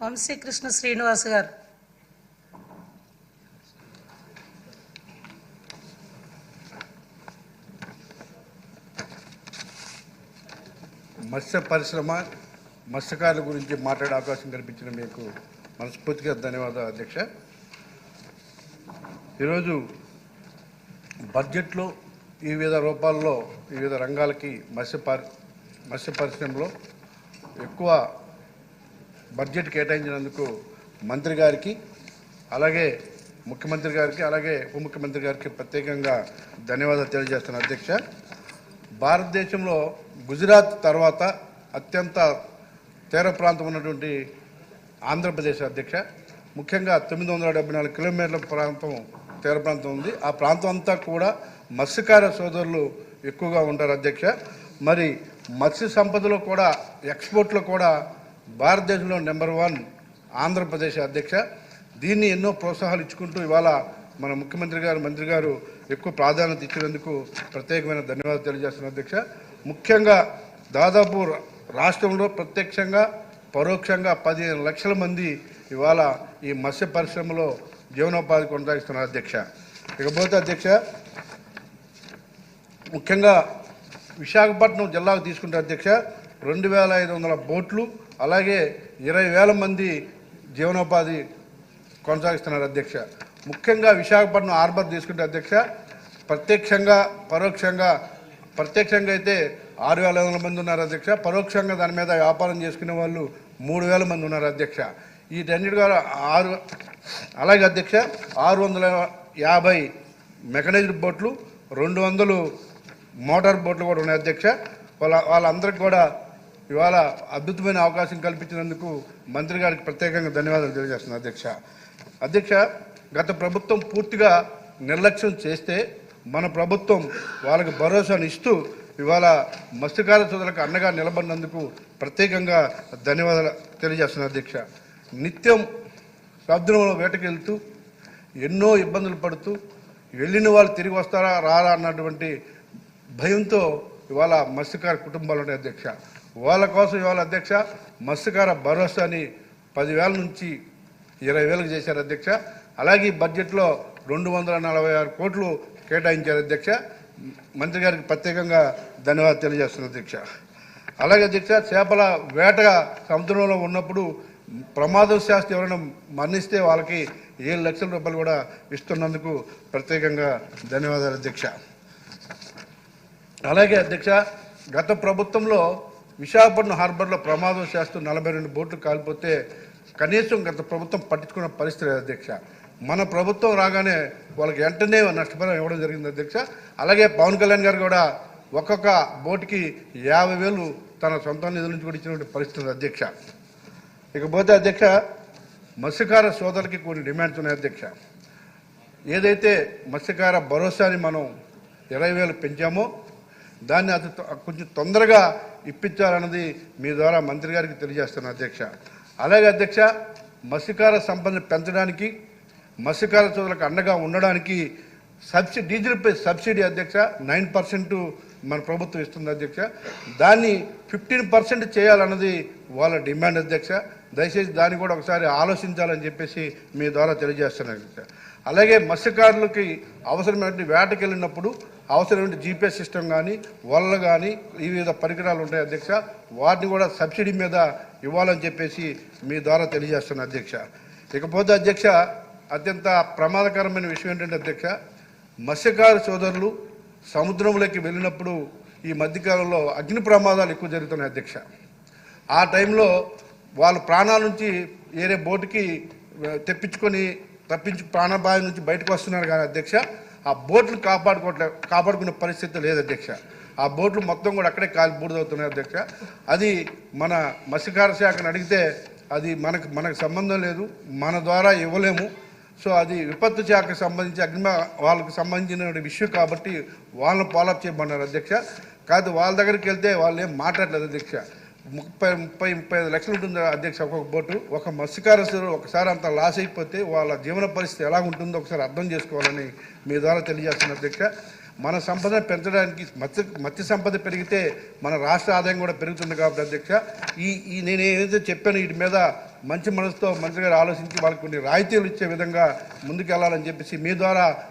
వంశీకృష్ణ శ్రీనివాస్ గారు. మత్స్య పరిశ్రమ మత్స్యకారుల గురించి మాట్లాడే అవకాశం కల్పించిన మీకు మనస్ఫూర్తిగా ధన్యవాదాలు అధ్యక్ష. ఈరోజు బడ్జెట్లో వివిధ రూపాల్లో వివిధ రంగాలకి మత్స్య పరి మత్స్య పరిశ్రమలో ఎక్కువ బడ్జెట్ కేటాయించినందుకు మంత్రి గారికి అలాగే ముఖ్యమంత్రి గారికి అలాగే ఉప ముఖ్యమంత్రి గారికి ప్రత్యేకంగా ధన్యవాదాలు తెలియజేస్తాను అధ్యక్ష. భారతదేశంలో గుజరాత్ తర్వాత అత్యంత తీర ప్రాంతం ఉన్నటువంటి ఆంధ్రప్రదేశ్ అధ్యక్ష. ముఖ్యంగా తొమ్మిది వందల డెబ్బై నాలుగు కిలోమీటర్ల ప్రాంతం తీర ప్రాంతం ఉంది. ఆ ప్రాంతం అంతా కూడా మత్స్యకార సోదరులు ఎక్కువగా ఉంటారు అధ్యక్ష. మరి మత్స్య సంపదలో కూడా ఎక్స్పోర్ట్లో కూడా భారతదేశంలో నెంబర్ వన్ ఆంధ్రప్రదేశ్ అధ్యక్ష. దీన్ని ఎన్నో ప్రోత్సాహాలు ఇచ్చుకుంటూ ఇవాళ మన ముఖ్యమంత్రి గారు మంత్రి గారు ఎక్కువ ప్రాధాన్యత ఇచ్చినందుకు ప్రత్యేకమైన ధన్యవాదాలు తెలియజేస్తున్న అధ్యక్ష. ముఖ్యంగా దాదాపు రాష్ట్రంలో ప్రత్యక్షంగా పరోక్షంగా పదిహేను లక్షల మంది ఇవాళ ఈ మత్స్య పరిశ్రమలో జీవనోపాధి కొనసాగిస్తున్నారు అధ్యక్ష. ఇకపోతే అధ్యక్ష ముఖ్యంగా విశాఖపట్నం జిల్లాకు తీసుకుంటే అధ్యక్ష రెండు వేల ఐదు వందల బోట్లు అలాగే ఇరవై వేల మంది జీవనోపాధి కొనసాగిస్తున్నారు అధ్యక్ష. ముఖ్యంగా విశాఖపట్నం హార్బర్ తీసుకుంటే అధ్యక్ష ప్రత్యక్షంగా పరోక్షంగా ప్రత్యక్షంగా అయితే ఆరు వేల వందల మంది ఉన్నారు అధ్యక్ష. పరోక్షంగా దాని మీద వ్యాపారం చేసుకునే వాళ్ళు మూడు వేల మంది ఉన్నారు అధ్యక్ష. వీటన్నిటి ద్వారా ఆరు అలాగే అధ్యక్ష ఆరు వందల యాభై మెకనైజ్డ్ బోట్లు రెండు వందలు మోటార్ బోట్లు కూడా ఉన్నాయి అధ్యక్ష. వాళ్ళ వాళ్ళందరికీ కూడా ఇవాళ అద్భుతమైన అవకాశం కల్పించినందుకు మంత్రి గారికి ప్రత్యేకంగా ధన్యవాదాలు తెలియజేస్తున్నాను అధ్యక్ష. అధ్యక్ష గత ప్రభుత్వం పూర్తిగా నిర్లక్ష్యం చేస్తే మన ప్రభుత్వం వాళ్ళకి భరోసాను ఇస్తూ ఇవాళ మత్స్యకార సోదరులకు అండగా నిలబడినందుకు ప్రత్యేకంగా ధన్యవాదాలు తెలియజేస్తున్నాను అధ్యక్ష. నిత్యం సముద్రంలో వేటకెళ్తూ ఎన్నో ఇబ్బందులు పడుతూ వెళ్ళిన వాళ్ళు తిరిగి వస్తారా రారా అన్నటువంటి భయంతో ఇవాళ మత్స్యకార కుటుంబాలు ఉన్నాయి అధ్యక్ష. వాళ్ళ కోసం ఇవాళ అధ్యక్ష మత్స్యకార భరోసాని పదివేల నుంచి ఇరవై వేలకు చేశారు అధ్యక్ష. అలాగే బడ్జెట్లో రెండు వందల నలభై ఆరు కోట్లు కేటాయించారు అధ్యక్ష. మంత్రి గారికి ప్రత్యేకంగా ధన్యవాదాలు తెలియజేస్తున్నారు అధ్యక్ష. అలాగే అధ్యక్ష చేపల వేట సముద్రంలో ఉన్నప్పుడు ప్రమాదం శాస్త్రి ఎవరైనా మరణిస్తే వాళ్ళకి ఏడు లక్షల రూపాయలు కూడా ఇస్తున్నందుకు ప్రత్యేకంగా ధన్యవాదాలు అధ్యక్ష. అలాగే అధ్యక్ష గత ప్రభుత్వంలో విశాఖపట్నం హార్బర్లో ప్రమాదం చేస్తూ నలభై రెండు బోట్లు కాలిపోతే కనీసం గత ప్రభుత్వం పట్టించుకున్న పరిస్థితి లేదు అధ్యక్ష. మన ప్రభుత్వం రాగానే వాళ్ళకి వెంటనే నష్టపరిహారం ఇవ్వడం జరిగింది అధ్యక్ష. అలాగే పవన్ కళ్యాణ్ గారు కూడా ఒక్కొక్క బోటుకి యాభై వేలు తన సొంత నిధుల నుంచి కూడా ఇచ్చినటువంటి పరిస్థితి ఉంది అధ్యక్ష. ఇకపోతే అధ్యక్ష మత్స్యకార సోదరులకి కొన్ని డిమాండ్స్ ఉన్నాయి అధ్యక్ష. ఏదైతే మత్స్యకార భరోసాని మనం ఇరవై వేలు పెంచామో దాన్ని అతి తొ- కొంచెం తొందరగా ఇప్పించాలన్నది మీ ద్వారా మంత్రి గారికి తెలియజేస్తున్నాను అధ్యక్ష. అలాగే అధ్యక్ష మత్స్యకార సంపదను పెంచడానికి మత్స్యకార చోదలకు అండగా ఉండడానికి సబ్సిడీ డీజిల్పై సబ్సిడీ అధ్యక్ష నైన్ పర్సెంట్ మన ప్రభుత్వం ఇస్తుంది అధ్యక్ష. దాన్ని ఫిఫ్టీన్ పర్సెంట్ చేయాలన్నది వాళ్ళ డిమాండ్ అధ్యక్ష. దయచేసి దాన్ని కూడా ఒకసారి ఆలోచించాలని చెప్పేసి మీ ద్వారా తెలియజేస్తున్నాను అధ్యక్ష. అలాగే మత్స్యకారులకి అవసరమైన వేటకి వెళ్ళినప్పుడు అవసరమైన జీపీఎస్ సిస్టమ్ కానీ వలలు కానీ వివిధ పరికరాలు ఉంటాయి అధ్యక్ష. వాటిని కూడా సబ్సిడీ మీద ఇవ్వాలని చెప్పేసి మీ ద్వారా తెలియజేస్తున్న అధ్యక్ష. ఇకపోతే అధ్యక్ష అత్యంత ప్రమాదకరమైన విషయం ఏంటంటే అధ్యక్ష మత్స్యకారు సోదరులు సముద్రంలోకి వెళ్ళినప్పుడు ఈ మధ్యకాలంలో అగ్ని ప్రమాదాలు ఎక్కువ జరుగుతున్నాయి అధ్యక్ష. ఆ టైంలో వాళ్ళ ప్రాణాల నుంచి వేరే బోటుకి తెప్పించుకొని తప్పించి ప్రాణభాయం నుంచి బయటకు వస్తున్నారు కానీ అధ్యక్ష ఆ బోట్లు కాపాడుకోవట్లే కాపాడుకునే పరిస్థితి లేదు అధ్యక్ష. ఆ బోట్లు మొత్తం కూడా అక్కడే కాలి బూడిదవుతున్నాయి అధ్యక్ష. అది మన మత్స్యకార శాఖను అడిగితే అది మనకు మనకు సంబంధం లేదు మన ద్వారా ఇవ్వలేము. సో అది విపత్తు శాఖకు సంబంధించి అగ్ని వాళ్ళకి సంబంధించిన విషయం కాబట్టి వాళ్ళని ఫాలోఅప్ చేయమన్నారు అధ్యక్ష. కాదు వాళ్ళ దగ్గరికి వెళ్తే వాళ్ళు ఏం మాట్లాడలేదు అధ్యక్ష. ముప్పై ముప్పై ముప్పై ఐదు లక్షలు ఉంటుంది అధ్యక్ష ఒక్కొక్క బోటు ఒక మత్స్యకారులు ఒకసారి అంత లాస్ అయిపోతే వాళ్ళ జీవన పరిస్థితి ఎలా ఉంటుందో ఒకసారి అర్థం చేసుకోవాలని మీ ద్వారా తెలియజేస్తున్న అధ్యక్ష. మన సంపద పెంచడానికి మత్స్య మత్స్య సంపద పెరిగితే మన రాష్ట్ర ఆదాయం కూడా పెరుగుతుంది కాబట్టి అధ్యక్ష. ఈ ఈ నేను ఏదైతే చెప్పాను వీటి మీద మంచి మనసుతో మంత్రి గారు ఆలోచించి వాళ్ళకి కొన్ని రాయితీలు ఇచ్చే విధంగా ముందుకెళ్ళాలని చెప్పేసి మీ ద్వారా